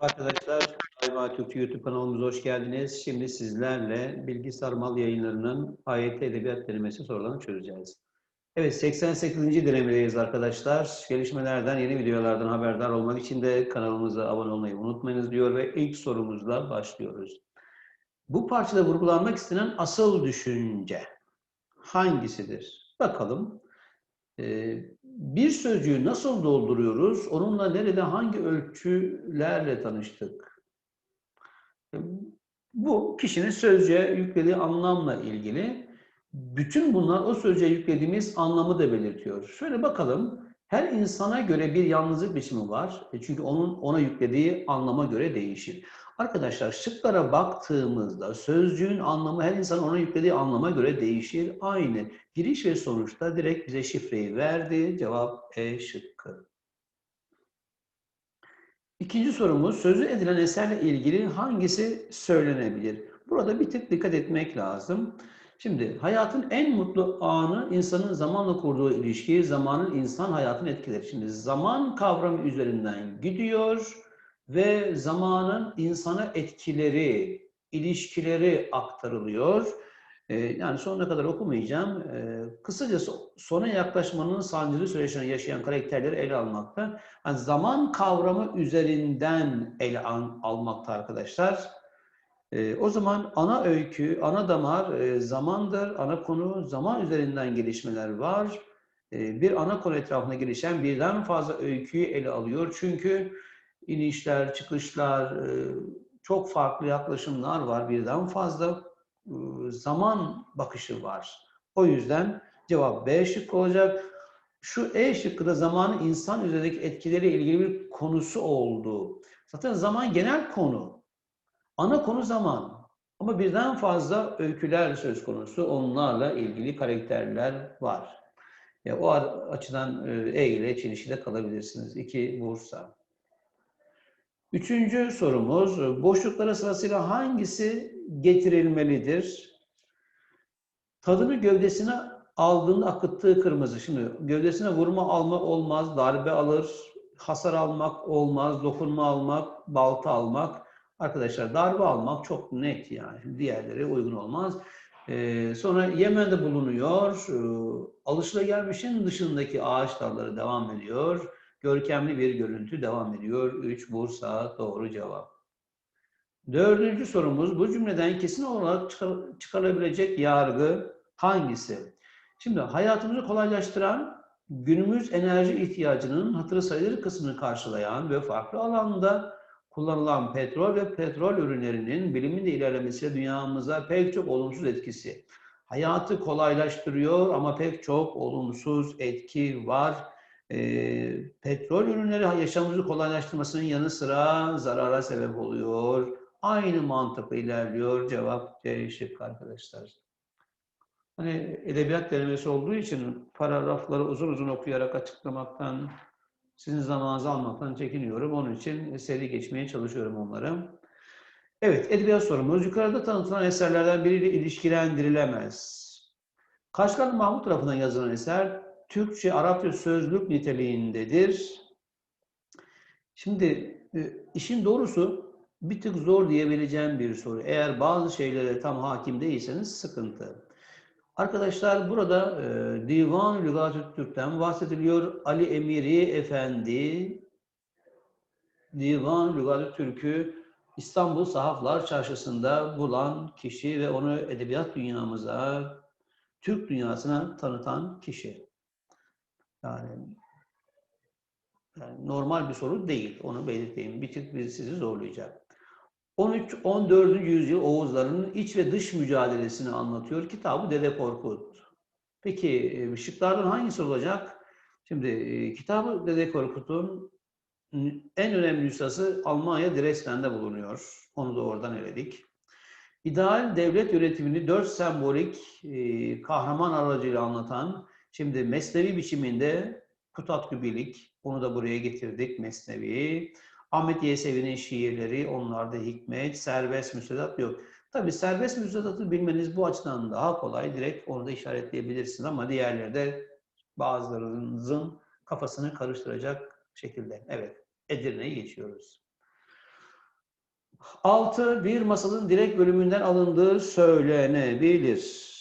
Arkadaşlar, Ayva Türkçe YouTube kanalımıza hoş geldiniz. Şimdi sizlerle Bilgisayar Mal Yayınları'nın AYT Edebiyat Denemesi sorularını çözeceğiz. Evet, 88. denemedeyiz arkadaşlar. Gelişmelerden, yeni videolardan haberdar olmak için de kanalımıza abone olmayı unutmayınız diyor ve ilk sorumuzla başlıyoruz. Bu parçada vurgulanmak istenen asıl düşünce hangisidir? Bakalım. Ee, bir sözcüğü nasıl dolduruyoruz? Onunla nerede, hangi ölçülerle tanıştık? Bu kişinin sözcüğe yüklediği anlamla ilgili. Bütün bunlar o sözcüğe yüklediğimiz anlamı da belirtiyor. Şöyle bakalım. Her insana göre bir yalnızlık biçimi var. E Çünkü onun ona yüklediği anlama göre değişir. Arkadaşlar şıklara baktığımızda sözcüğün anlamı her insanın ona yüklediği anlama göre değişir. Aynı. Giriş ve sonuçta direkt bize şifreyi verdi. Cevap E şıkkı. İkinci sorumuz sözü edilen eserle ilgili hangisi söylenebilir? Burada bir tık dikkat etmek lazım. Şimdi hayatın en mutlu anı insanın zamanla kurduğu ilişki, zamanın insan hayatını etkileri. Şimdi zaman kavramı üzerinden gidiyor ve zamanın insana etkileri, ilişkileri aktarılıyor. Ee, yani sonuna kadar okumayacağım. Ee, kısacası sona yaklaşmanın sancılı süreçlerini yaşayan karakterleri ele almakta. Yani zaman kavramı üzerinden ele al almakta arkadaşlar. Ee, o zaman ana öykü, ana damar e, zamandır, ana konu zaman üzerinden gelişmeler var. Bir ana konu etrafında gelişen birden fazla öyküyü ele alıyor. Çünkü inişler, çıkışlar, e, çok farklı yaklaşımlar var. Birden fazla e, zaman bakışı var. O yüzden cevap B şıkkı olacak. Şu E şıkkı da zamanın insan üzerindeki etkileriyle ilgili bir konusu oldu. Zaten zaman genel konu. Ana konu zaman. Ama birden fazla öyküler söz konusu. Onlarla ilgili karakterler var. Ya o açıdan E ile çelişkide kalabilirsiniz. İki Bursa. Üçüncü sorumuz, boşluklara sırasıyla hangisi getirilmelidir? Tadını gövdesine aldığında akıttığı kırmızı. Şimdi gövdesine vurma alma olmaz, darbe alır, hasar almak olmaz, dokunma almak, balta almak. Arkadaşlar darbe almak çok net yani. Diğerleri uygun olmaz. Ee, sonra Yemen'de bulunuyor. Ee, alışılagelmişin dışındaki ağaç dalları devam ediyor. Görkemli bir görüntü devam ediyor. 3 Bursa doğru cevap. Dördüncü sorumuz bu cümleden kesin olarak çıkarılabilecek yargı hangisi? Şimdi hayatımızı kolaylaştıran, günümüz enerji ihtiyacının hatırı sayılır kısmını karşılayan ve farklı alanda kullanılan petrol ve petrol ürünlerinin bilimin ilerlemesiyle dünyamıza pek çok olumsuz etkisi. Hayatı kolaylaştırıyor ama pek çok olumsuz etki var e, petrol ürünleri yaşamımızı kolaylaştırmasının yanı sıra zarara sebep oluyor. Aynı mantıkla ilerliyor. Cevap C şık arkadaşlar. Hani edebiyat denemesi olduğu için paragrafları uzun uzun okuyarak açıklamaktan, sizin zamanınızı almaktan çekiniyorum. Onun için seri geçmeye çalışıyorum onları. Evet, edebiyat sorumuz. Yukarıda tanıtılan eserlerden biriyle ilişkilendirilemez. Kaşgarlı Mahmut tarafından yazılan eser Türkçe, Arapça sözlük niteliğindedir. Şimdi e, işin doğrusu bir tık zor diyebileceğim bir soru. Eğer bazı şeylere tam hakim değilseniz sıkıntı. Arkadaşlar burada e, Divan Lügat-ı Türk'ten bahsediliyor. Ali Emiri Efendi Divan Lügat-ı Türk'ü İstanbul Sahaflar Çarşısı'nda bulan kişi ve onu edebiyat dünyamıza, Türk dünyasına tanıtan kişi. Yani, yani normal bir soru değil. Onu belirteyim. Bir tık bir sizi zorlayacak. 13-14. yüzyıl Oğuzların iç ve dış mücadelesini anlatıyor. Kitabı Dede Korkut. Peki e, şıklardan hangisi olacak? Şimdi e, kitabı Dede Korkut'un en önemli nüshası Almanya Dresden'de bulunuyor. Onu da oradan eledik. İdeal devlet yönetimini dört sembolik e, kahraman aracıyla anlatan Şimdi mesnevi biçiminde Kutat Gübilik, onu da buraya getirdik mesnevi. Ahmet Yesevi'nin şiirleri, onlarda hikmet, serbest müstedat yok. Tabi serbest müstedatı bilmeniz bu açıdan daha kolay. Direkt onu da işaretleyebilirsiniz ama diğerleri de bazılarınızın kafasını karıştıracak şekilde. Evet, Edirne'yi geçiyoruz. Altı, bir masalın direkt bölümünden alındığı söylenebilir.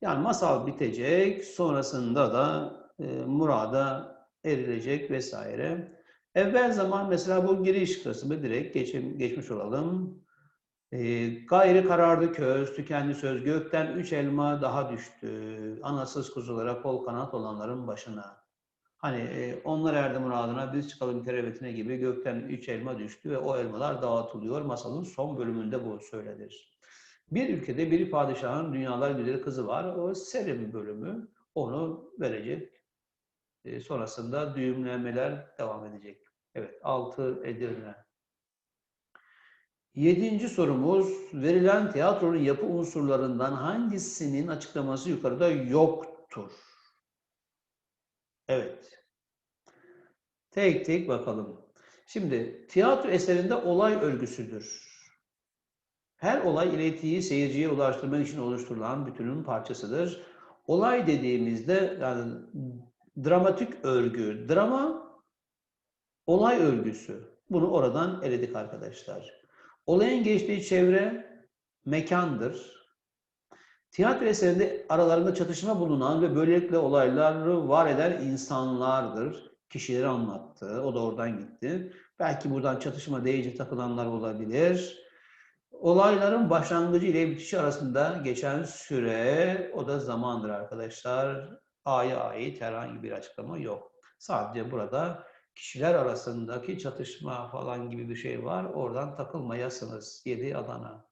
Yani masal bitecek, sonrasında da e, murada erilecek vesaire. Evvel zaman mesela bu giriş kısmı direkt geçim, geçmiş olalım. E, gayri karardı köz, tükendi söz, gökten üç elma daha düştü. Anasız kuzulara kol kanat olanların başına. Hani e, onlar erdi muradına biz çıkalım kerevetine gibi gökten üç elma düştü ve o elmalar dağıtılıyor. Masalın son bölümünde bu söylenir. Bir ülkede bir padişahın dünyalar güzeli kızı var. O Selim bölümü onu verecek. E, sonrasında düğümlemeler devam edecek. Evet, altı Edirne. Yedinci sorumuz, verilen tiyatronun yapı unsurlarından hangisinin açıklaması yukarıda yoktur? Evet. Tek tek bakalım. Şimdi tiyatro eserinde olay örgüsüdür. Her olay iletiyi seyirciye ulaştırmak için oluşturulan bütünün parçasıdır. Olay dediğimizde yani dramatik örgü, drama olay örgüsü. Bunu oradan eledik arkadaşlar. Olayın geçtiği çevre mekandır. Tiyatro eserinde aralarında çatışma bulunan ve böylelikle olayları var eden insanlardır. Kişileri anlattı. O da oradan gitti. Belki buradan çatışma deyince takılanlar olabilir. Olayların başlangıcı ile bitişi arasında geçen süre o da zamandır arkadaşlar. A'ya ait herhangi bir açıklama yok. Sadece burada kişiler arasındaki çatışma falan gibi bir şey var. Oradan takılmayasınız. 7 Adana.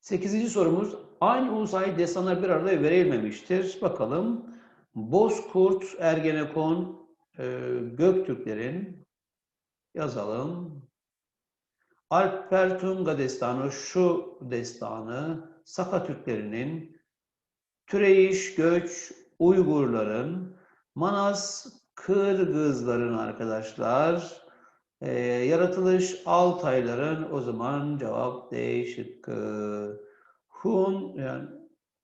Sekizinci sorumuz. Aynı ulusal destanlar bir arada verilmemiştir. Bakalım. Bozkurt, Ergenekon, e, Göktürklerin yazalım. Alper Tunga destanı, şu destanı, Saka Türklerinin, Türeyiş, Göç, Uygurların, Manas, Kırgızların arkadaşlar, e, yaratılış Altayların, o zaman cevap D şıkkı. Hun, yani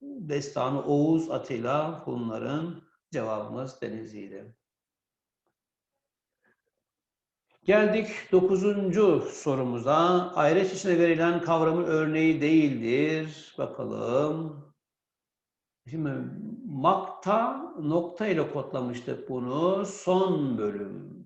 destanı Oğuz, Atilla, Hunların cevabımız Denizli'ydi. Geldik dokuzuncu sorumuza. Ayreç içine verilen kavramın örneği değildir. Bakalım. Şimdi makta nokta ile kodlamıştık bunu. Son bölüm.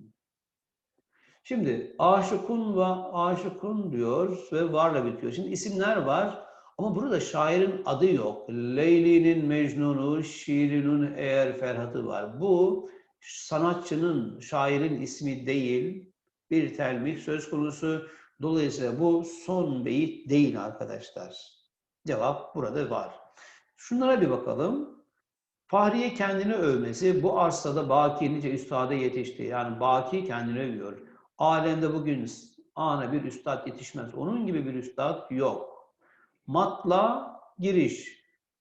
Şimdi aşıkun ve aşıkun diyor ve varla bitiyor. Şimdi isimler var ama burada şairin adı yok. Leyli'nin Mecnun'u, Şirin'in eğer Ferhat'ı var. Bu sanatçının, şairin ismi değil bir telmih söz konusu. Dolayısıyla bu son beyit değil arkadaşlar. Cevap burada var. Şunlara bir bakalım. Fahriye kendini övmesi bu arsada Baki nice üstada yetişti. Yani Baki kendini övüyor. Alemde bugün ana bir üstad yetişmez. Onun gibi bir üstad yok. Matla giriş.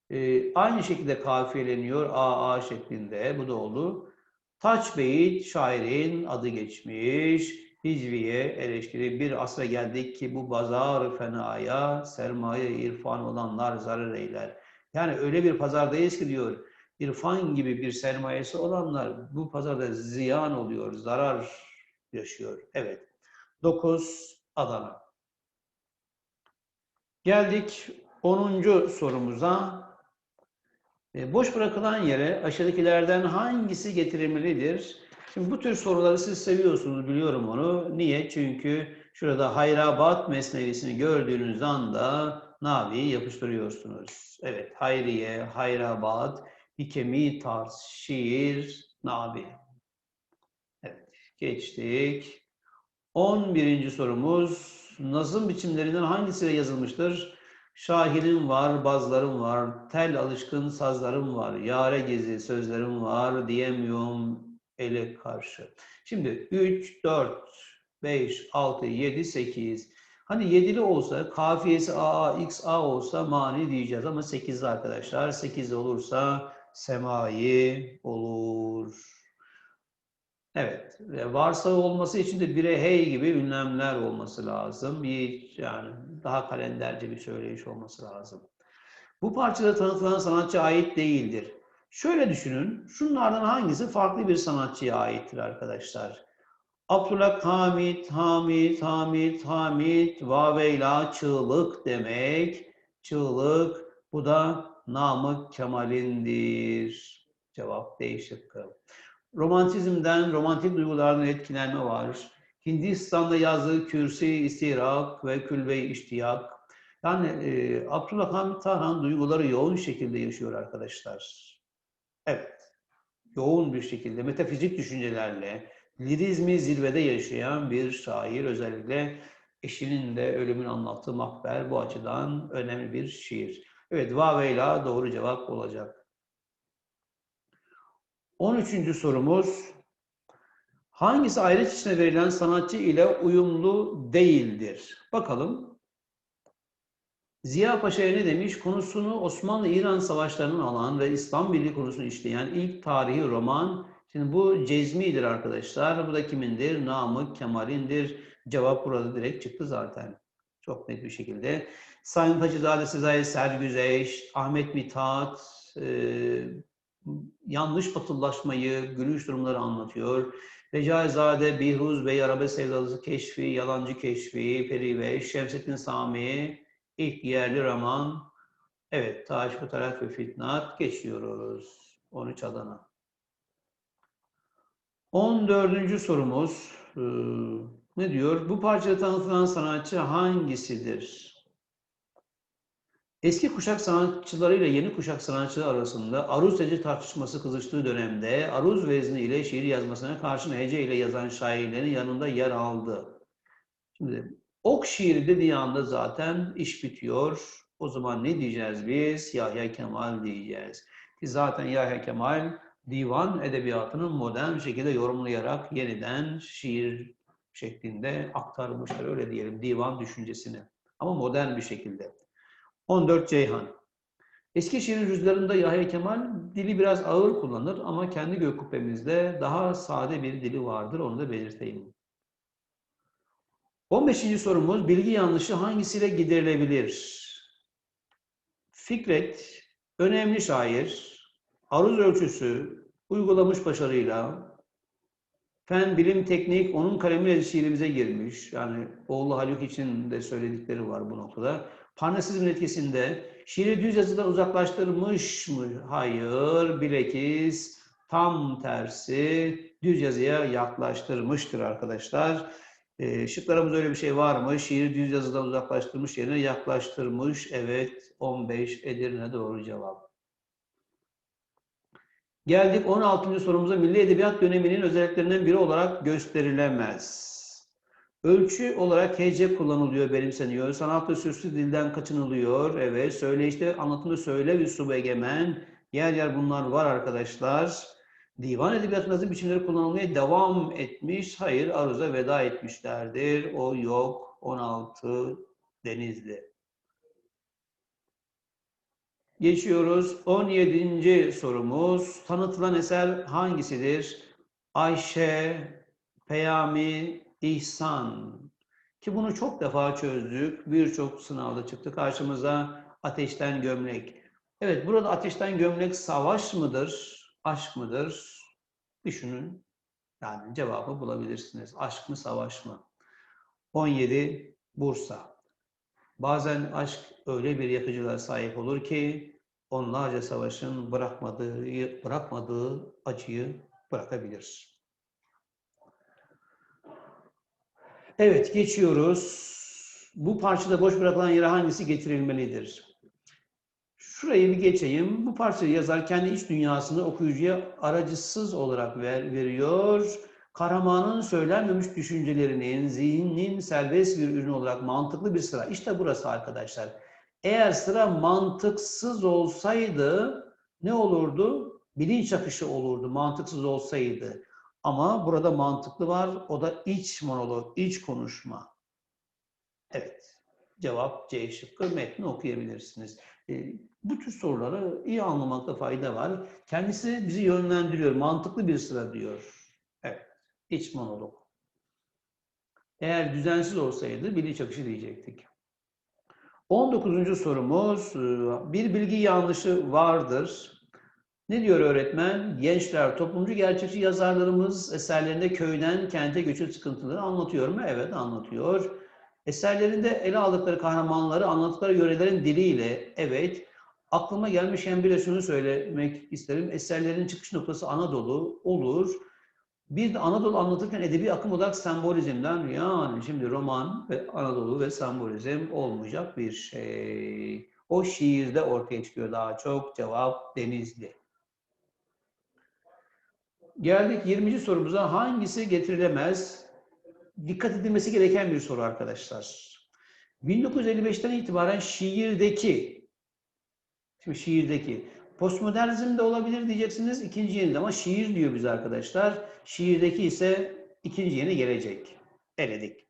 Ee, aynı şekilde kafiyeleniyor AA şeklinde. Bu da oldu. Taç Beyit şairin adı geçmiş. Hicviye eleştiri bir asra geldik ki bu bazar fenaya sermaye irfan olanlar zarar eyler. Yani öyle bir pazardayız ki diyor irfan gibi bir sermayesi olanlar bu pazarda ziyan oluyor, zarar yaşıyor. Evet. 9 Adana. Geldik 10. sorumuza. E, boş bırakılan yere aşağıdakilerden hangisi getirilmelidir? Şimdi bu tür soruları siz seviyorsunuz, biliyorum onu. Niye? Çünkü şurada Hayrabat mesnevisini gördüğünüz anda Navi'yi yapıştırıyorsunuz. Evet, Hayriye, Hayrabat, Hikemi, Tarz, Şiir, Navi. Evet, geçtik. 11. sorumuz, nazım biçimlerinden hangisiyle yazılmıştır? Şahirim var, bazlarım var, tel alışkın sazlarım var, yare gezi sözlerim var, diyemiyorum ele karşı. Şimdi 3, 4, 5, 6, 7, 8. Hani 7'li olsa kafiyesi A, A, X, A olsa mani diyeceğiz ama 8'li arkadaşlar. 8 olursa semai olur. Evet. Varsa olması için de bire hey gibi ünlemler olması lazım. Bir yani daha kalenderce bir söyleyiş olması lazım. Bu parçada tanıtılan sanatçı ait değildir. Şöyle düşünün, şunlardan hangisi farklı bir sanatçıya aittir arkadaşlar? Abdullah Hamid, Hamid, Hamid, Hamid, vaveyla çığlık demek. Çığlık, bu da Namık Kemal'indir. Cevap D şıkkı. Romantizmden, romantik duygulardan etkilenme var. Hindistan'da yazdığı Kürsi, İstirak ve Külve-i İştiyak. Yani e, Abdullah Hamid Tarhan duyguları yoğun şekilde yaşıyor arkadaşlar. Evet, yoğun bir şekilde metafizik düşüncelerle, lirizmi zirvede yaşayan bir şair. Özellikle eşinin de ölümünü anlattığı Makber bu açıdan önemli bir şiir. Evet, Vaveyla doğru cevap olacak. 13. sorumuz. Hangisi ayrıç içine verilen sanatçı ile uyumlu değildir? Bakalım. Ziya Paşa'ya ne demiş? Konusunu Osmanlı-İran savaşlarının alan ve İslam Birliği konusunu işleyen ilk tarihi roman. Şimdi bu Cezmi'dir arkadaşlar. Bu da kimindir? Namık Kemal'indir. Cevap burada direkt çıktı zaten. Çok net bir şekilde. Sayın Paşazade Sezai Sergüzeş, Ahmet Mithat, e, yanlış batılılaşmayı, gülüş durumları anlatıyor. Recaizade, Bihruz Bey, Arabe Sevdalısı Keşfi, Yalancı Keşfi, Periveş, Şemsettin Sami, ilk yerli roman. Evet, Taş, Fotoğraf ve Fitnat geçiyoruz. 13 Adana. 14. sorumuz e, ne diyor? Bu parçada tanıtılan sanatçı hangisidir? Eski kuşak sanatçılarıyla yeni kuşak sanatçıları arasında aruz hece tartışması kızıştığı dönemde aruz vezni ile şiir yazmasına karşın hece ile yazan şairlerin yanında yer aldı. Şimdi ok şiiri dediği anda zaten iş bitiyor. O zaman ne diyeceğiz biz? Yahya Kemal diyeceğiz. Ki zaten Yahya Kemal divan edebiyatının modern şekilde yorumlayarak yeniden şiir şeklinde aktarmışlar. Öyle diyelim divan düşüncesini. Ama modern bir şekilde. 14 Ceyhan. Eskişehir'in rüzgarında Yahya Kemal dili biraz ağır kullanır ama kendi gök kubbemizde daha sade bir dili vardır. Onu da belirteyim. 15. sorumuz bilgi yanlışı hangisiyle giderilebilir? Fikret, önemli şair, aruz ölçüsü uygulamış başarıyla, fen, bilim, teknik onun kalemiyle şiirimize girmiş. Yani oğlu Haluk için de söyledikleri var bu noktada. Parnasizmin etkisinde şiiri düz yazıdan uzaklaştırmış mı? Hayır, bilakis tam tersi düz yazıya yaklaştırmıştır arkadaşlar. E, şıklarımızda öyle bir şey var mı? Şiiri düz yazıdan uzaklaştırmış yerine yaklaştırmış. Evet, 15 Edirne doğru cevap. Geldik 16. sorumuza. Milli Edebiyat döneminin özelliklerinden biri olarak gösterilemez. Ölçü olarak hece kullanılıyor, benimseniyor. Sanatta süslü dilden kaçınılıyor. Evet, söyleyişte, anlatımda söyle ve sub egemen. Yer yer bunlar var arkadaşlar. Divan edebiyatı nazım biçimleri kullanılmaya devam etmiş. Hayır, aruza veda etmişlerdir. O yok. 16 Denizli. Geçiyoruz. 17. sorumuz. Tanıtılan eser hangisidir? Ayşe, Peyami, İhsan. Ki bunu çok defa çözdük. Birçok sınavda çıktı karşımıza. Ateşten gömlek. Evet burada ateşten gömlek savaş mıdır? Aşk mıdır? Düşünün. Yani cevabı bulabilirsiniz. Aşk mı savaş mı? 17 Bursa. Bazen aşk öyle bir yakıcılığa sahip olur ki onlarca savaşın bırakmadığı, bırakmadığı acıyı bırakabilir. Evet, geçiyoruz. Bu parçada boş bırakılan yere hangisi getirilmelidir? Şurayı bir geçeyim. Bu parçayı yazar kendi iç dünyasını okuyucuya aracısız olarak ver, veriyor. Kahramanın söylenmemiş düşüncelerinin, zihnin serbest bir ürün olarak mantıklı bir sıra. İşte burası arkadaşlar. Eğer sıra mantıksız olsaydı ne olurdu? Bilinç akışı olurdu mantıksız olsaydı. Ama burada mantıklı var. O da iç monolog, iç konuşma. Evet. Cevap C şıkkı. Metni okuyabilirsiniz. E, bu tür soruları iyi anlamakta fayda var. Kendisi bizi yönlendiriyor. Mantıklı bir sıra diyor. Evet. İç monolog. Eğer düzensiz olsaydı bilinç akışı diyecektik. 19. sorumuz. Bir bilgi yanlışı vardır. Ne diyor öğretmen? Gençler, toplumcu gerçekçi yazarlarımız eserlerinde köyden kente göçü sıkıntıları anlatıyor mu? Evet anlatıyor. Eserlerinde ele aldıkları kahramanları anlattıkları yörelerin diliyle, evet. Aklıma gelmişken bile şunu söylemek isterim. Eserlerin çıkış noktası Anadolu olur. Bir de Anadolu anlatırken edebi akım olarak sembolizmden yani şimdi roman ve Anadolu ve sembolizm olmayacak bir şey. O şiirde ortaya çıkıyor daha çok cevap Denizli. Geldik 20. sorumuza. Hangisi getirilemez? Dikkat edilmesi gereken bir soru arkadaşlar. 1955'ten itibaren şiirdeki, şiirdeki, postmodernizm de olabilir diyeceksiniz ikinci yenide ama şiir diyor bize arkadaşlar. Şiirdeki ise ikinci yeni gelecek. Eledik.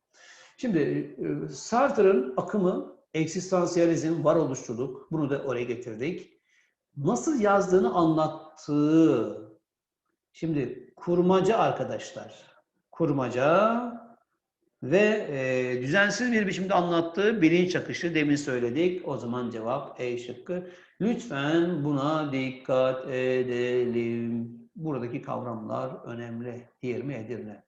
Şimdi e, Sartre'ın akımı, eksistansiyalizm, varoluşçuluk, bunu da oraya getirdik. Nasıl yazdığını anlattığı Şimdi kurmaca arkadaşlar. Kurmaca ve e, düzensiz bir biçimde anlattığı bilinç akışı demin söyledik. O zaman cevap E şıkkı. Lütfen buna dikkat edelim. Buradaki kavramlar önemli. Diğer mi Edirne?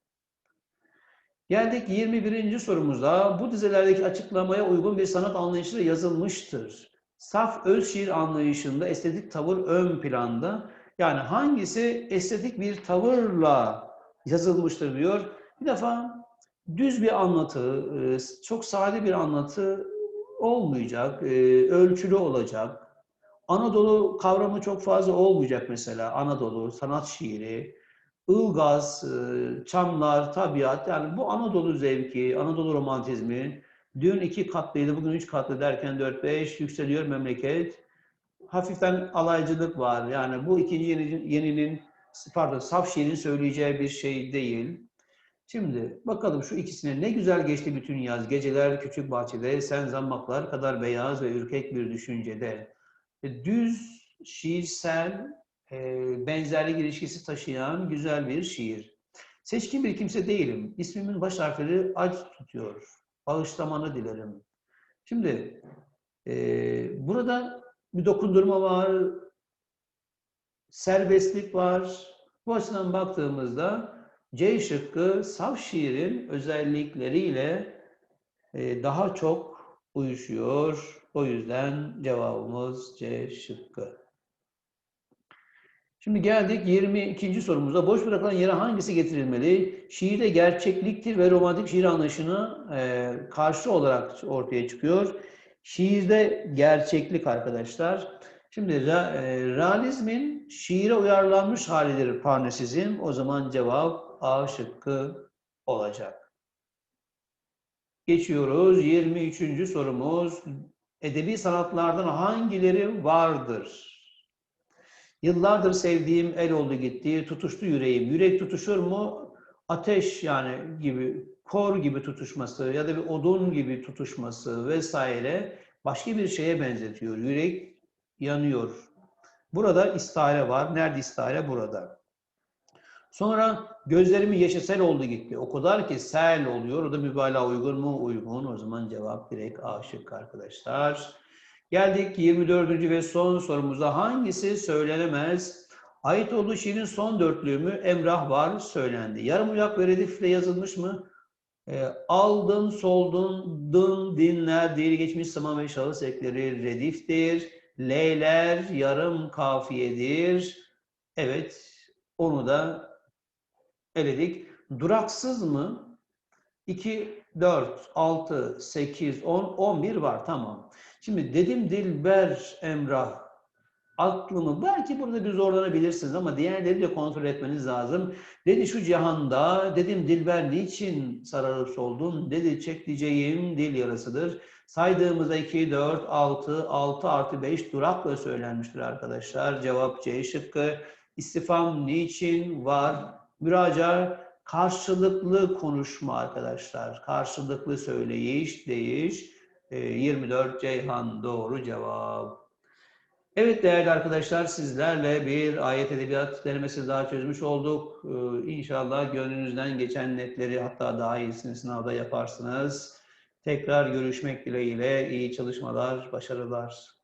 Geldik 21. sorumuza. Bu dizelerdeki açıklamaya uygun bir sanat anlayışıyla yazılmıştır. Saf öz şiir anlayışında estetik tavır ön planda. Yani hangisi estetik bir tavırla yazılmıştır diyor. Bir defa düz bir anlatı, e, çok sade bir anlatı olmayacak, e, ölçülü olacak. Anadolu kavramı çok fazla olmayacak mesela. Anadolu, sanat şiiri, Ilgaz, e, Çamlar, tabiat. Yani bu Anadolu zevki, Anadolu romantizmi. Dün iki katlıydı, bugün üç katlı derken dört beş yükseliyor memleket hafiften alaycılık var. Yani bu ikinci yeninin, yeninin pardon saf şiirin söyleyeceği bir şey değil. Şimdi bakalım şu ikisine ne güzel geçti bütün yaz. Geceler küçük bahçede, sen zammaklar kadar beyaz ve ürkek bir düşüncede. E, düz, şiirsel, e, benzerlik ilişkisi taşıyan güzel bir şiir. Seçkin bir kimse değilim. İsmimin baş harfleri aç tutuyor. Bağışlamanı dilerim. Şimdi e, burada bir dokundurma var, serbestlik var. Bu açıdan baktığımızda C şıkkı saf şiirin özellikleriyle e, daha çok uyuşuyor. O yüzden cevabımız C şıkkı. Şimdi geldik 22. sorumuza. Boş bırakılan yere hangisi getirilmeli? Şiirde gerçekliktir ve romantik şiir anlayışına e, karşı olarak ortaya çıkıyor. Şiirde gerçeklik arkadaşlar. Şimdi e, realizmin şiire uyarlanmış halidir parnasizm. O zaman cevap A şıkkı olacak. Geçiyoruz. 23. sorumuz. Edebi sanatlardan hangileri vardır? Yıllardır sevdiğim el oldu gitti, tutuştu yüreğim. Yürek tutuşur mu? Ateş yani gibi kor gibi tutuşması ya da bir odun gibi tutuşması vesaire başka bir şeye benzetiyor. Yürek yanıyor. Burada istihare var. Nerede istihare? Burada. Sonra gözlerimi yeşesel oldu gitti. O kadar ki sel oluyor. O da mübalağa uygun mu? Uygun. O zaman cevap direkt aşık arkadaşlar. Geldik 24. ve son sorumuza. Hangisi söylenemez? Ait olduğu şiirin son dörtlüğü mü? Emrah var söylendi. Yarım uyak ve redifle yazılmış mı? E, aldın, soldun, dın, dinler, değil geçmiş zaman ve şahıs ekleri rediftir. Leyler yarım kafiyedir. Evet, onu da eledik. Duraksız mı? 2, 4, 6, 8, 10, 11 var. Tamam. Şimdi dedim Dilber Emrah aklımı belki burada bir zorlanabilirsiniz ama diğerleri de kontrol etmeniz lazım. Dedi şu cihanda, dedim Dilber niçin sararıp soldun? Dedi çekeceğim dil yarasıdır. Saydığımızda 2, 4, 6, 6 artı 5 durakla söylenmiştir arkadaşlar. Cevap C şıkkı. İstifam niçin var? Müracaat karşılıklı konuşma arkadaşlar. Karşılıklı söyleyiş, değiş. 24 ee, Ceyhan doğru cevap. Evet değerli arkadaşlar sizlerle bir ayet edebiyat denemesi daha çözmüş olduk. Ee, inşallah gönlünüzden geçen netleri hatta daha iyisini sınavda yaparsınız. Tekrar görüşmek dileğiyle iyi çalışmalar, başarılar.